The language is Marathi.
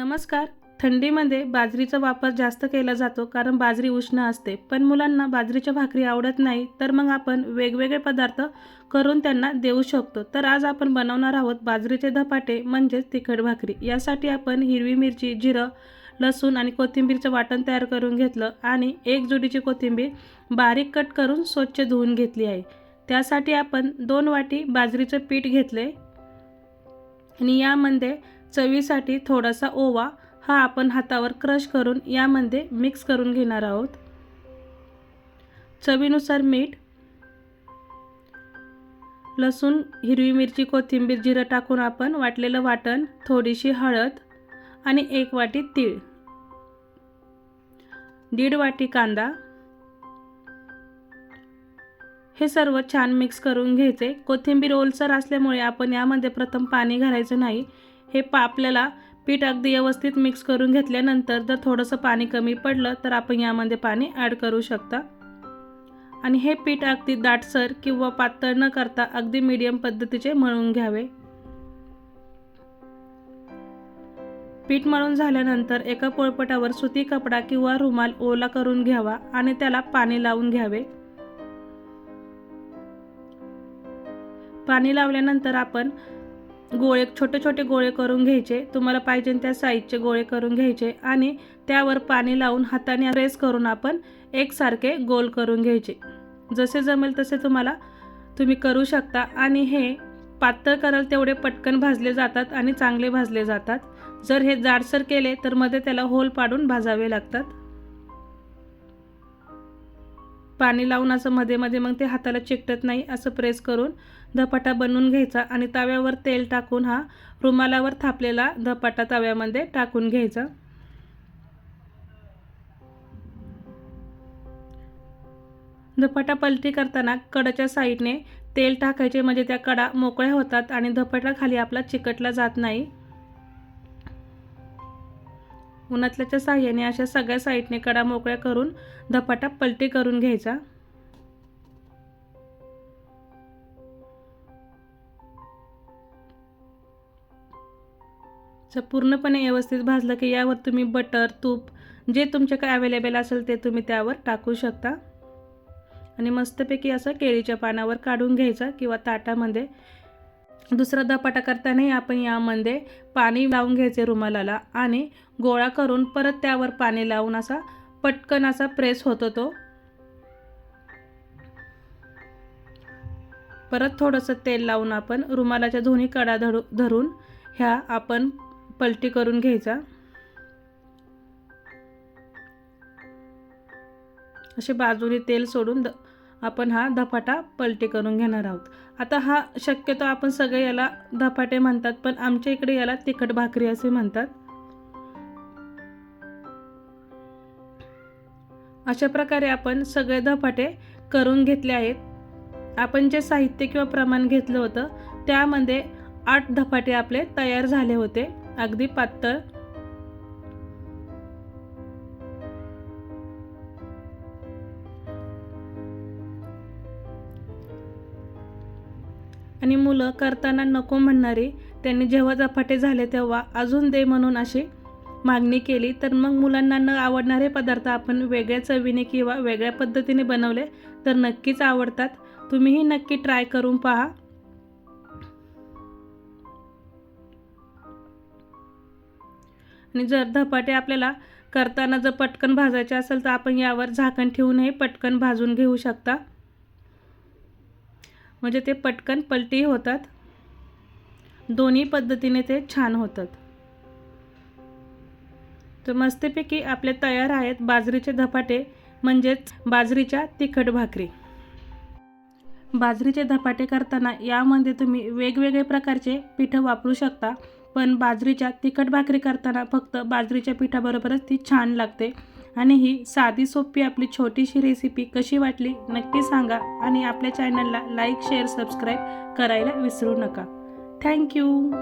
नमस्कार. थंडीमध्ये बाजरीचा वापर जास्त केला जातो कारण बाजरी उष्ण असते. पण मुलांना बाजरीच्या भाकरी आवडत नाही तर मग आपण वेगवेगळे पदार्थ करून त्यांना देऊ शकतो. तर आज आपण बनवणार आहोत बाजरीचे धपाटे म्हणजेच तिखट भाकरी. यासाठी आपण हिरवी मिरची जिरं लसूण आणि कोथिंबीरचं वाटण तयार करून घेतलं आणि एक जोडीची कोथिंबीर बारीक कट करून स्वच्छ धुवून घेतली आहे. त्यासाठी आपण दोन वाटी बाजरीचं पीठ घेतले आणि यामध्ये चवीसाठी थोडासा ओवा हा आपण हातावर क्रश करून यामध्ये मिक्स करून घेणार आहोत. चवीनुसार मीठ लसूण हिरवी मिरची कोथिंबीर जिरं टाकून आपण वाटलेलं वाटण थोडीशी हळद आणि एक वाटी तीळ दीड वाटी कांदा. हे सर्व छान मिक्स करून घ्यायचे. कोथिंबीर ओलसर असल्यामुळे आपण यामध्ये प्रथम पाणी घालायचं नाही. हे पा आपल्याला पीठ अगदी व्यवस्थित मिक्स करून घेतल्यानंतर जर थोडंसं पाणी कमी पडलं तर आपण यामध्ये पाणी ॲड करू शकता. आणि हे पीठ अगदी दाटसर किंवा पातळ न करता अगदी मीडियम पद्धतीचे मळून घ्यावे. पीठ मळून झाल्यानंतर एका पोळपटावर सुती कपडा किंवा रुमाल ओला करून घ्यावा आणि त्याला पाणी लावून घ्यावे. पाणी लावल्यानंतर आपण गोळे छोटे छोटे गोळे करून घ्यायचे. तुम्हाला पाहिजे त्या साईजचे गोळे करून घ्यायचे आणि त्यावर पाणी लावून हाताने प्रेस करून आपण एकसारखे गोल करून घ्यायचे. जसे जमेल तसे तुम्हाला तुम्ही करू शकता आणि हे पातळ कराल तेवढे पटकन भाजले जातात आणि चांगले भाजले जातात. जर हे जाडसर केले तर मध्ये त्याला होल पाडून भाजावे लागतात. पाणी लावून असं मध्ये मध्ये मग ते हाताला चिकटत नाही असं प्रेस करून धपाटा बनवून घ्यायचा आणि तव्यावर तेल टाकून हा रुमालावर थापलेला धपाटा तव्यामध्ये टाकून घ्यायचा. धपाटा पलटी करताना कडाच्या साईडने तेल टाकायचे म्हणजे त्या कडा मोकळ्या होतात आणि धपाटा खाली आपला चिकटला जात नाही. उन्हातल्याच्या साह्याने अशा सगळ्या साईडने कडा मोकळ्या करून धपाटा पलटी करून घ्यायचा. जर पूर्णपणे व्यवस्थित भाजलं की यावर तुम्ही बटर तूप जे तुमच्याकडे अवेलेबल असेल ते तुम्ही त्यावर टाकू शकता. आणि मस्तपैकी असं केळीच्या पानावर काढून घ्यायचा किंवा ताटामध्ये दुसरा धपाटा करतानाही आपण यामध्ये पाणी लावून घ्यायचे रुमालाला आणि गोळा करून परत त्यावर पाणी लावून असा पटकन असा प्रेस होतो तो. परत थोडंसं तेल लावून आपण रुमालाच्या दोन्ही कडा धरू धरून ह्या आपण पलटी करून घ्यायचा. असे बाजूने तेल सोडून द आपण हा धपाटा पलटी करून घेणार आहोत. आता हा शक्यतो आपण सगळे याला धपाटे म्हणतात पण आमच्या इकडे याला तिखट भाकरी असे म्हणतात. अशा प्रकारे आपण सगळे धपाटे करून घेतले आहेत. आपण जे साहित्य किंवा प्रमाण घेतलं होतं त्यामध्ये आठ धपाटे आपले तयार झाले होते. अगदी पातळ आणि मुलं करताना नको म्हणणारे त्यांनी जेव्हा झपाटे झाले तेव्हा अजून दे म्हणून अशी मागणी केली. तर मग मुलांना न आवडणारे पदार्थ आपण वेगळ्या चवीने किंवा वेगळ्या पद्धतीने बनवले तर नक्कीच आवडतात. तुम्हीही नक्की ट्राय करून पहा. आणि जर धपाटे आपल्याला करताना जर पटकन भाजायचे असेल तर आपण यावर झाकण ठेवूनही पटकन भाजून घेऊ शकता. म्हणजे ते पटकन पलटी होतात. दोन्ही पद्धतीने ते छान होतात. तर मस्तपैकी आपले तयार आहेत बाजरीचे धपाटे म्हणजेच बाजरीच्या तिखट भाकरी. बाजरीचे धपाटे करताना यामध्ये तुम्ही वेगवेगळे प्रकारचे पिठं वापरू शकता पण बाजरीच्या तिखट भाकरी करताना फक्त बाजरीच्या पिठाबरोबरच ती छान लागते. आणि ही साधी सोपी आपली छोटीशी रेसिपी कशी वाटली नक्की सांगा आणि आपल्या चॅनलला लाईक शेअर सबस्क्राईब करायला विसरू नका. थँक्यू